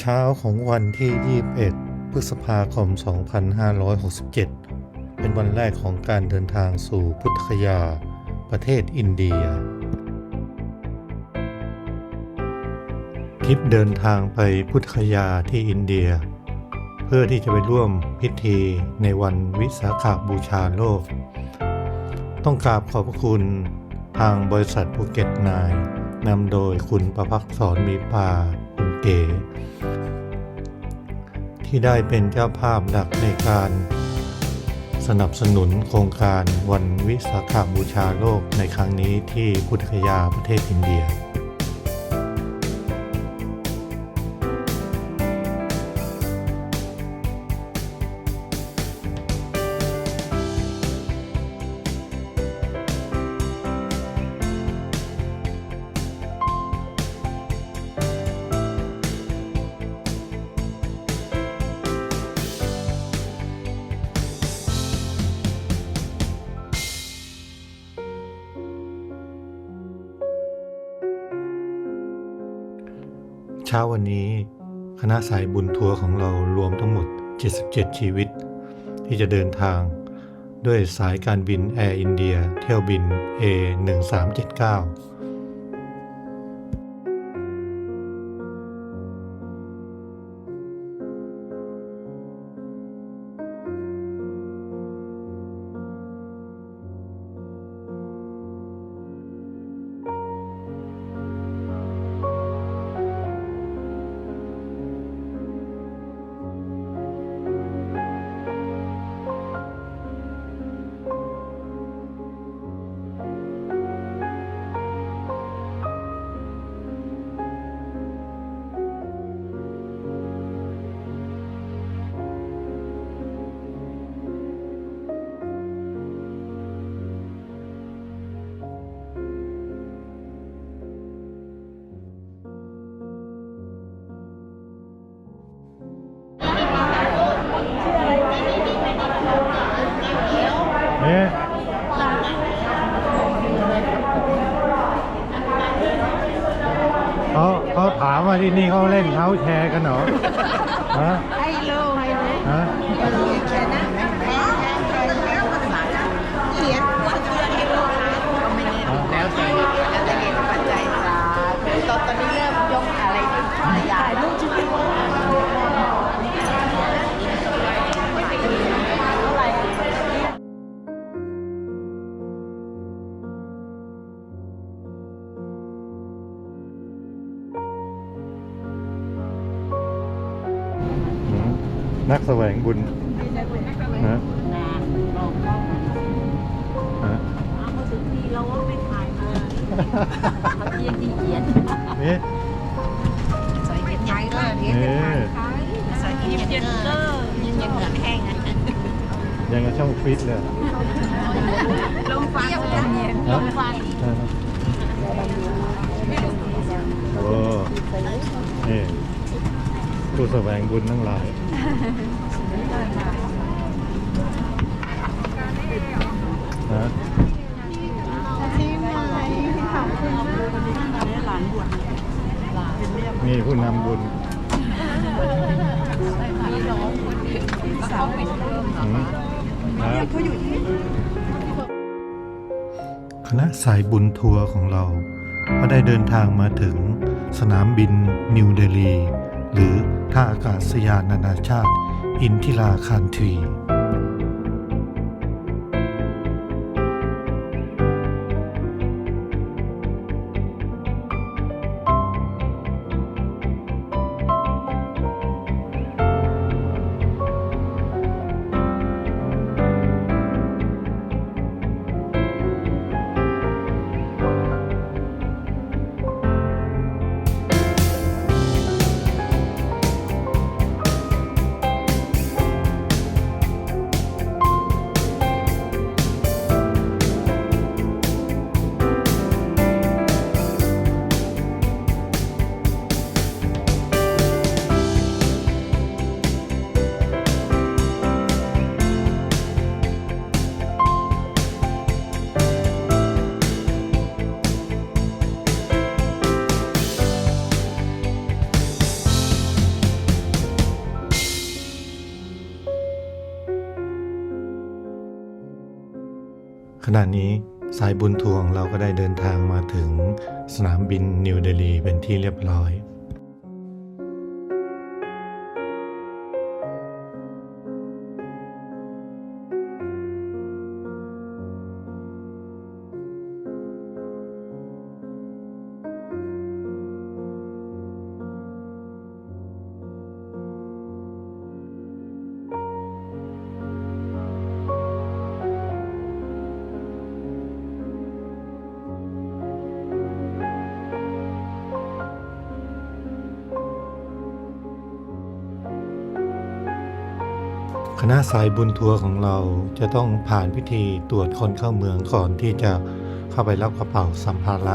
เช้าของวันที่ 21 พฤษภาคม 2567 เป็นวันแรกของการเดินทางสู่พุทธคยา ประเทศอินเดียทริปเดินทางไปพุทธคยาที่อินเดีย เพื่อที่จะไปร่วมพิธีในวันวิสาขาบูชาโลก ต้องกราบขอบพระคุณทางบริษัทภูเก็ตนายนำโดยคุณประพักษรมีปาคุณเก๋ ที่ได้เป็นเจ้าภาพหลักในการ สนับสนุนโครงการวันวิสาขาบูชาโลกในครั้งนี้ที่พุทธคยาประเทศอินเดีย เช้าวันนี้ คณะสายบุญทัวร์ของเรารวมทั้งหมด 77 ชีวิต ที่จะเดินทาง ด้วยสายการบินแอร์อินเดีย เที่ยวบิน A1379 แชร์กันเหรอฮะ นักแสวงบุญนะนานลองลองฮะเอามาถึงทีเราว่าไม่ถ่ายมาเขาเขียนที่เขียนนี่ใส่เขียนใหญ่ก็เขียนนี่ใส่เขียนเย็นเตอร์ยังยังเหมือนแห้งอะยังกับช่องฟิตเลยลมฟันเย็นลมฟันฮะโอ้นี่ผู้แสวงบุญทั้งหลาย ฮะหลานบวชนี่ผู้นำบุญสาวเป็นเริ่มอืมนะคณะสายบุญทัวร์ของเราก็ได้เดินทางมาถึงสนามบินนิวเดลี หรือ ท่าอากาศยานนานาชาติ อินทิราคารที ขณะนี้สายบุญทวงเราก็ได้เดินทางมาถึงสนามบินนิวเดลีเป็นที่เรียบร้อย สายบุญทัวร์ของเราจะต้องผ่านพิธีตรวจคนเข้าเมืองก่อนที่จะเข้าไปรับกระเป๋าสัมภาระ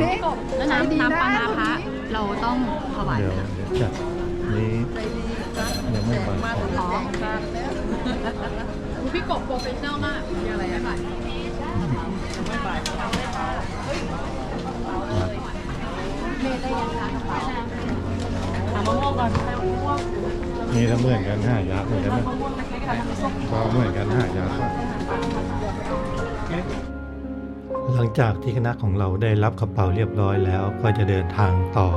แล้วน้ำน้ำปลานาพระเราต้องถวายเดี๋ยวนะเดี๋ยวจัดนี้ยังไม่ปล่อยของอ๋อพี่กบโปรเฟชชั่นอลมากมีอะไรไม่บ่ายเมย์ได้ยังคะกระเป๋าถามมะม่วงก่อนใครมะม่วงนี่ถ้าเหมือนกันห้ายักษ์เหมือนกันไหมก็เหมือนกันห้ายักษ์อะ หลังจากที่คณะของเราได้รับกระเป๋าเรียบร้อยแล้ว ก็จะเดินทางต่อ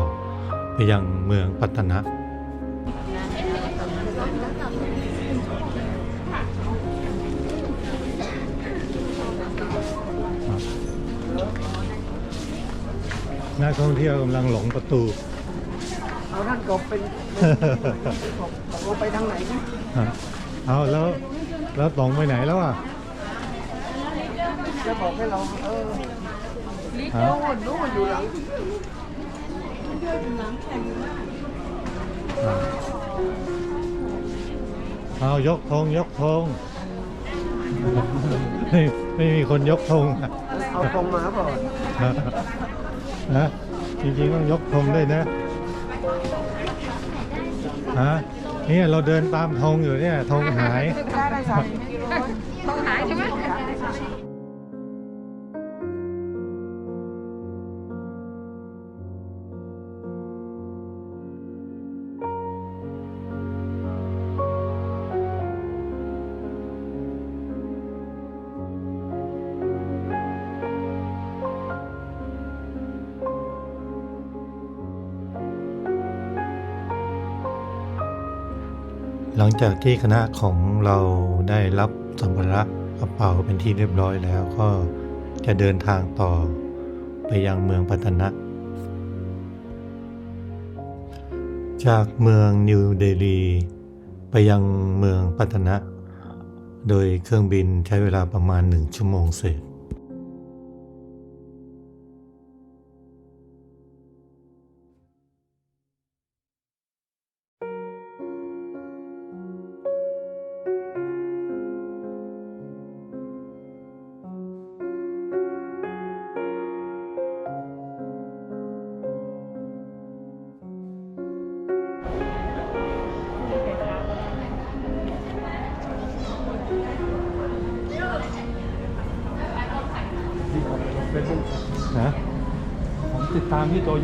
ไปยังเมืองปัตตนะนักท่องเที่ยวกำลังหลงประตู เอาท่านกบเป็นตกลงไปทางไหนนะเอาแล้วแล้วตองไปไหนแล้วอะ จะบอกให้เราเออฮะโน่นโน่นอยู่หลังเอายกธงยกธงไม่ไม่มีคนยกธงเอาตรงมาเปล่านะจริงๆต้องยกธงด้วยนะฮะนี่เราเดินตามธงอยู่เนี่ยธงหายได้ได้ใส่ต้องหาย ลังจากที่คณะของเราได้รับสัมภาระกระเป๋าเป็นที่เรียบร้อยแล้วก็จะเดินทางต่อไปยังเมืองปัตตนะจากเมืองนิวเดลีไปยังเมืองปัตตนะ โดยเครื่องบินใช้เวลาประมาณหนึ่งชั่วโมงเศษ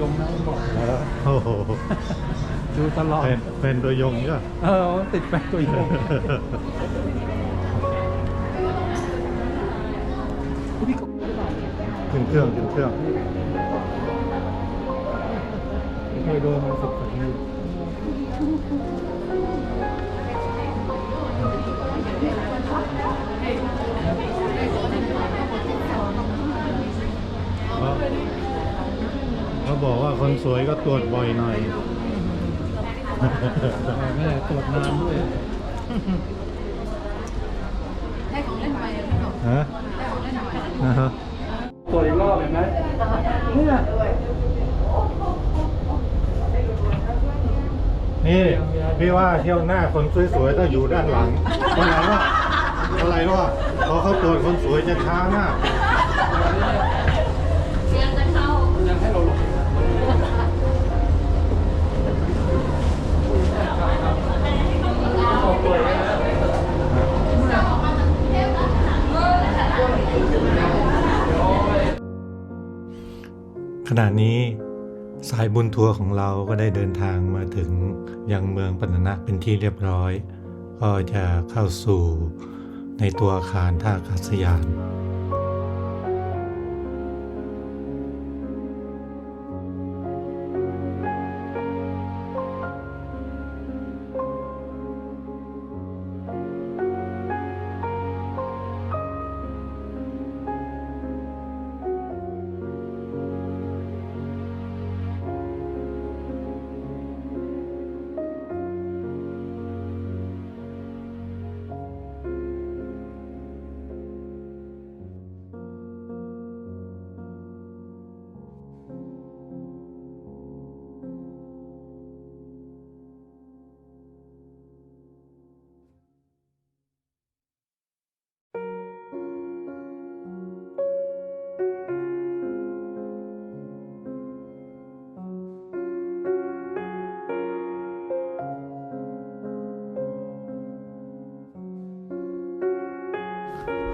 ยงนะบอกแล้วโอ้โหดูตลอดเป็นเป็นตัวยงใช่ไหมเออผมติดแฟนตัวยงขึ้นเครื่องขึ้นเครื่องเคยโดนมาสิบกว่าทีเขาเขา บอกว่าคนสวยก็ตรวจบ่อยหน่อยแต่ไม่ได้ตรวจนานด้วยได้ของเล่นไปพี่กบฮะได้ของเล่นไปนะฮะตรวจอีกรอบเห็นไหมเนี่ยพี่ว่าเที่ยวหน้าคนสวยๆต้องอยู่ด้านหลังเพราะอะไรวะเพราะอะไรวะเพราะเขาตรวจคนสวยจะช้ามาก ขณะนี้สายบุญทัวร์ของเราก็ได้เดินทางมาถึงยังเมืองปันนะเป็นที่เรียบร้อย ก็จะเข้าสู่ในตัวอาคารท่าอากาศยาน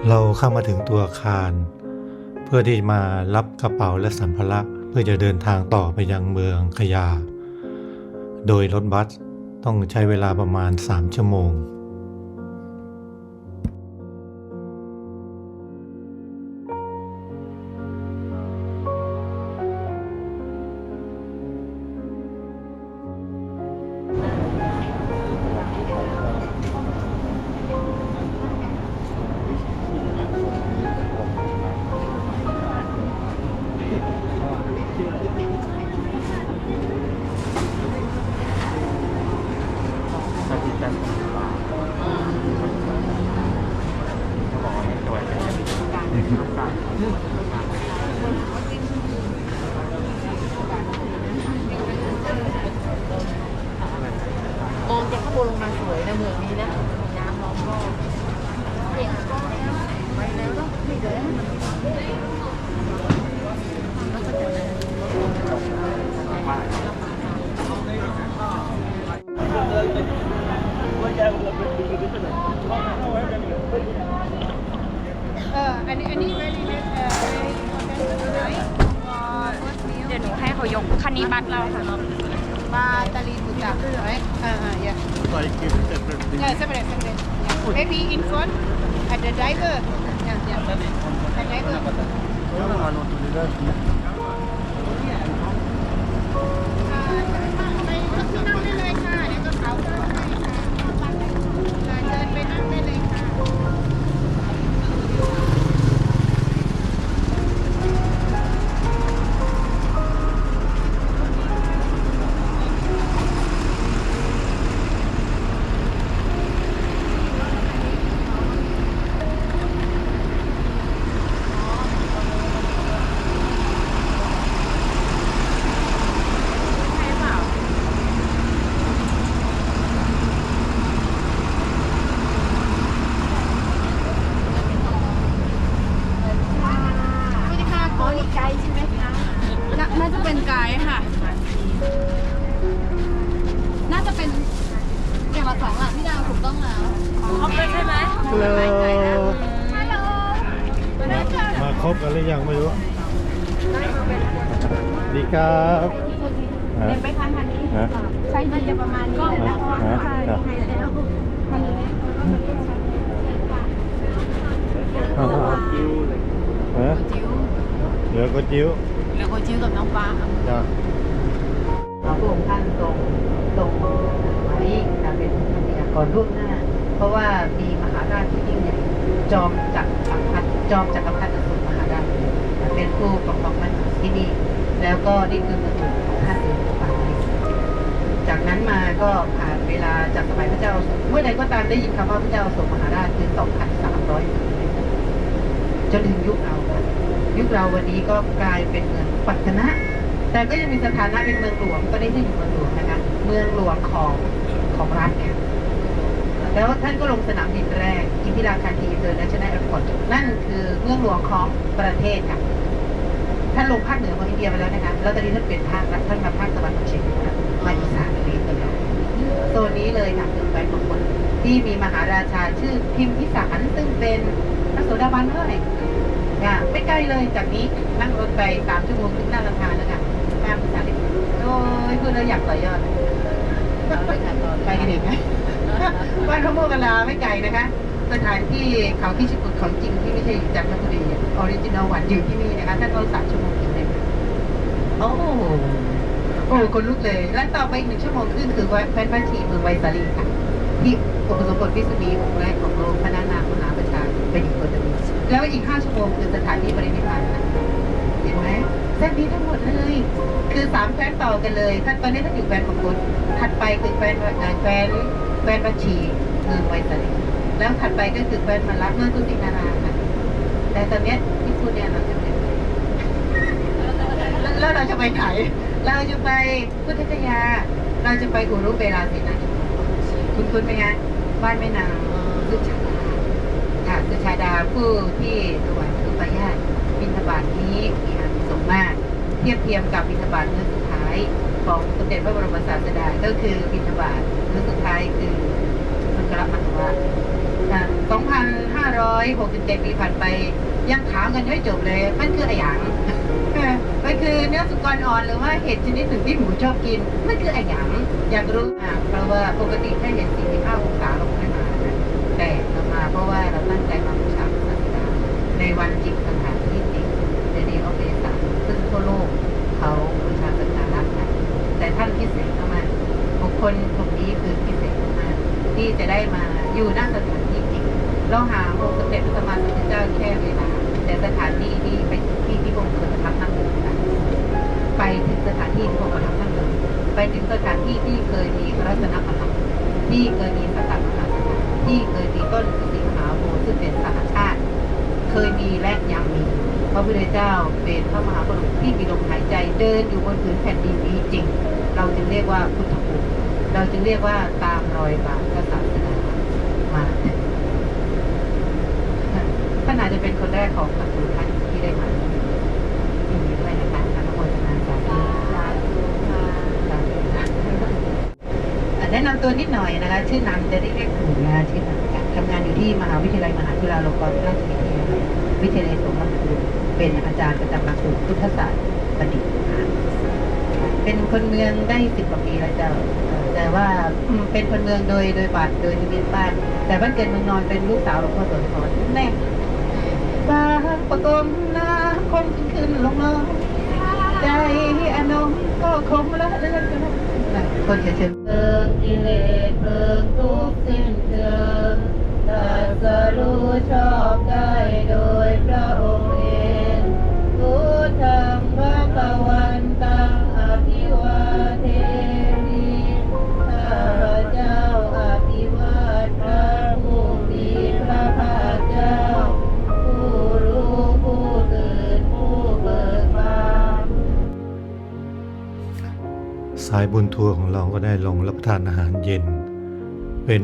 เราเข้ามาถึงตัวอาคาร เพื่อที่มารับกระเป๋าและสัมภาระเพื่อจะเดินทางต่อไปยังเมืองขยา โดยรถบัสต้องใช้เวลาประมาณ 3 ชั่วโมง กันเขาบอกว่าไม Pataliputa, right? À, à, dạ. Uh-huh, yeah. So I keep separate things. Dạ, yeah, separate, separate. Dạ. Yeah. Maybe in front at the driver. Yeah, yeah. The driver. Uh, จิ้วแล้วก็ชื่อกับน้องฟ้าจ้ะพระองค์ท่านทรงทรงมาลีการเป็นพยากรณ์ล่วงหน้า เพราะว่ามีมหาราชที่ยิ่งใหญ่จอมจักรพรรดิจอมจักรพรรดิอสูรมหาราชเป็นผู้ปกครองมันที่นี่ แล้วก็นี่คือเมืองหลวงของท่านเองป่านี้จากนั้นมาก็ผ่านเวลาจากสมัยพระเจ้าอโศกเมื่อใดก็ตามได้ยินคำว่าพระเจ้าอโศกมหาราชคือ 2,300ปีจนถึงยุคเราค่ะ ยุคเราวันนี้ก็กลายเป็นเมืองปัตนะ แต่ก็ยังมีสถานะเป็นเมืองหลวงก็ได้ที่อยู่เมืองหลวงนะคะเมืองหลวงของของรัฐเนี่ยแล้วท่านก็ลงสนามบินแรกอินทิราคารีเตอร์เนชั่นแนลแอร์พอร์ตนั่นคือเมืองหลวงของประเทศค่ะท่านลงภาคเหนือของอินเดียไปแล้วนะคะแล้วตอนนี้ท่านเปลี่ยนภาคแล้วท่านมาภาคตะวันออกเฉียงเหนือมาอีสานเลยตลอดโซนนี้เลยค่ะคือแฟนของคนที่มีมหาราชาชื่อพิมพิสารซึ่งเป็นพระโสดาบันด้วย ค่ะ ไม่ไกลเลยจากนี้นั่งรถไปสามชั่วโมงถึงหน้าลำธารแล้วค่ะตามภาษาที่โอ้ยพูดแล้วอยากต่อยอดไปกันอีกไหมบ้านพระโมคคัลลาไม่ไกลนะคะ สถานที่เขาที่ชิบุของจริงที่ไม่ใช่อยู่จันทบุรีออริจินอลวันอยู่ที่นี่นะคะท่านก็สามชั่วโมงถึงเลยโอ้โหโอ้คนลุกเลย และต่อไปอีกหนึ่งชั่วโมงครึ่งคือวัดแพทย์พัชีเมืองไวสาลีค่ะที่อุปสมบทพิสุนีองค์แรกของโลกพระนานามหาปอีกคนหนึ่งแล้วอีกห้าชั่วโมงคือสถานีบริณิพพานค่ะเห็นไหมเส้นนี้ทั้งหมดเลย คือสามแฟนต่อกันเลยท่านตอนนี้ท่านอยู่แฟนของคุณถัดไปคือแฟนเอ่อแฟนแฟนบัญชีเมืองไวสาลีแล้วถัดไปก็คือแฟนมันรักเมืองกุสินาราค่ะแต่ตอนนี้ที่พูดเนี่ยเราจะไปแล้วแล้วเราจะไปไหนเราจะไปพุทธคยา เราจะไปอุรุเวลาสินะคุณคุณไหมคะบ้านแม่นางสุชาดาค่ะสุ ชาดาผู้ที่ถวายอุปยาตบิณฑบาตนี้มีอานิสงส์มาก เทียบเทียมกับบิณฑบาตมื้อสุดท้ายของสมเด็จพระบรมศาสดาก็คือบิณฑบาตมื้อสุดท้ายคือสังฆราชมัทวะ2,567 ปีผ่านไปยังถามกันไม่จบเลย มันคืออะไรอย่างมันคือเนื้อสุกรอ่อนหรือว่าเห็ดชนิดหนึ่งที่หมูชอบกิน มันคืออะไรอย่างอยากรู้อะเพราะว่าปกติถ้าเห็น45องศาเร ในวันจริงสถานที่จริงในเดย์ออฟเดสซึ่งทั่วโลกเขาบูชาสักการะกันแต่ท่านพิเศษมากบุคคลกลุ่มนี้คือพิเศษมากที่จะได้มาอยู่ณสถานที่จริง เราหาองค์สมเด็จพระสัมมาสัมพุทธเจ้าแค่เวลา แต่สถานที่นี้เป็นที่ที่องค์เคยประทับนั่งอยู่กันไปถึงสถานที่ที่องค์ประทับนั่งอยู่ไปถึงสถานที่ที่เคยมีพระรัตนมรรคที่เคยมีสถานมหาสถานที่เคยมีต้นสีขาวโพธิ์ซึ่งเป็นสหชาติ เคยมีและยังมี พระพุทธเจ้าเป็นพระมหาบุรุษที่มีลมหายใจเดินอยู่บนผืนแผ่นดินนี้จริง เราจึงเรียกว่าพุทธภูมิเราจึงเรียกว่าตามรอยบาทพระศาสนามาท่านอาจจะเป็นคนแรกของตระกูลท่านที่ได้มายินดีด้วยนะคะอนุโมทนาสาธุสาธุค่ะสาธุค่ะอะแนะนำตัวนิดหน่อยนะคะ ชื่อนามจะได้เรียกถูกนะคะชื่อนามค่ะทำงานอยู่ที่มหาวิทยาลัยมหาจุฬาลงกรณราชวิทยาลัย วิทยาลัยสงฆ์ลำพูนเป็นอาจารย์ประจำหลักสูตรพุทธศาสตร์บัณฑิตเป็นคนเมืองได้สิบกว่าปีแล้วเจ้าแต่ว่าเป็นคนเมืองโดยโดยบัตรโดยทะเบียนบ้าน แต่บ้านเกิดเมืองนอนเป็นลูกสาวหลวงพ่อโสธรแน่บางประกมนาคงขึ้นลงนองใจอนงก็คงละเลือนกันคนเฉยๆเบิกกิเลสเบิกทุกสิ้นเชิง รัสรู้ชอบได้โดยพระองค์เองพุทธังพระกวันตังอภิวาเทมิข้าพเจ้าอภิวาทพระผู้มีพระภาคเจ้า ผู้รู้ผู้ตื่นผู้เบิกบานสายบุญทัวร์ของเราก็ได้ลงรับประทานอาหารเย็น เป็น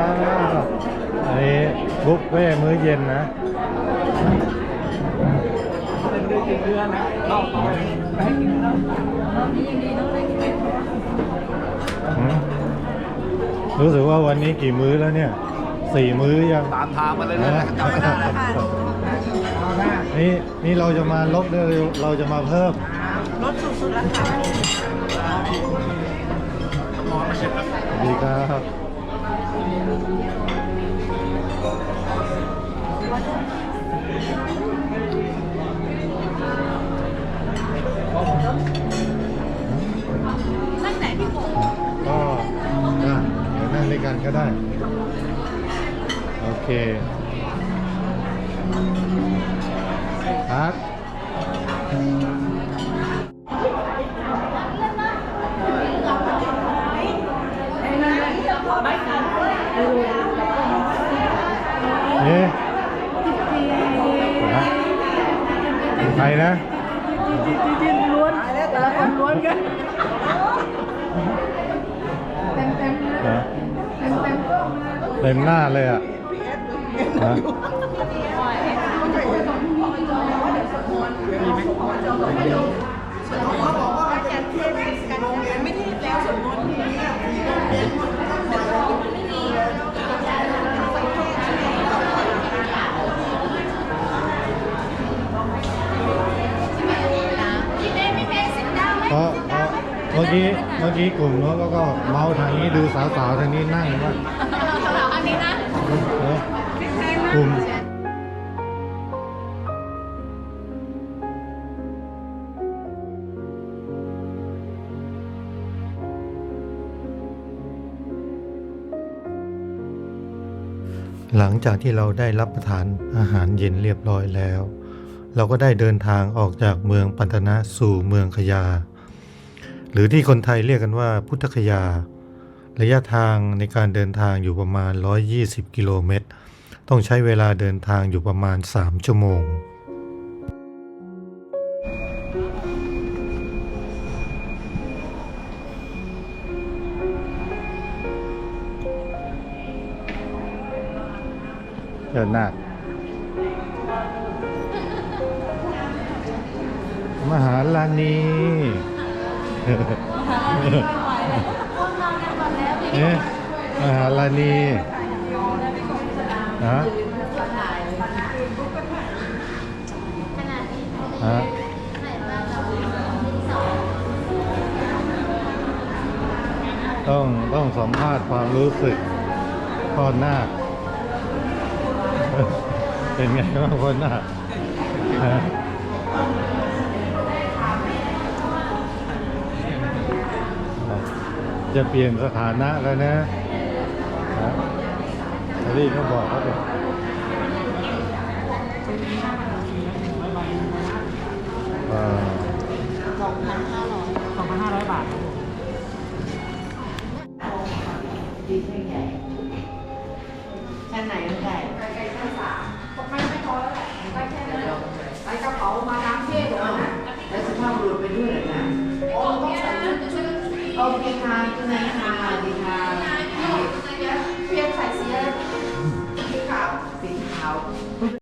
าอันนี้บุฟเฟ่ต์มื้อเย็นนะหืมรู้สึกว่าวันนี้กี่มื้อแล้วเนี่ย สี่มื้อยัง ตามทางมาเลยนะนะนี่นี่เราจะมาลดหรือเราจะมาเพิ่ม ลดสุดๆแล้วค่ะ สวัสดีครับนั่งไหนพี่ผมก็อ๋ยนั่งด้วยกันก็ได้ โอเคครับ ต็มหน้าเลยอะฮะเพราะเพราะเมื่อกี้เมื่อกี้กลุ่มโน้นก็ก็เมาทางนี้ดูสาวๆทางนี้นั่งว่าุมหลังจากที่เราได้รับประทานอาหารเย็นเรียบร้อยแล้ว เราก็ได้เดินทางออกจากเมืองปันตนะสู่เมืองขยา หรือที่คนไทยเรียกกันว่าพุทธคยา ระยะทางในการเดินทางอยู่ประมาณ 120 กิโลเมตร ต้องใช้เวลาเดินทางอยู่ประมาณ 3 ชั่วโมง เดินหน้า มหาลานีเอ๊ะมหาลานี ฮะฮะต้องต้องสัมภาษณ์ความรู้สึกพ่อนาเป็นไงบ้างพ่อนาคฮะจะเปลี่ยนสถานะแล้วนะ รีบก็บอกเขาไปเอ่อสองพันห้าร้อยบาทครับผมชั้นไหนไม่ได้ไปกระเป๋ามาน้ำเทศเหรอนะแล้วสภาพบุรุษไปด้วยเหรอคะโอเคค่ะคุณนายค่ะ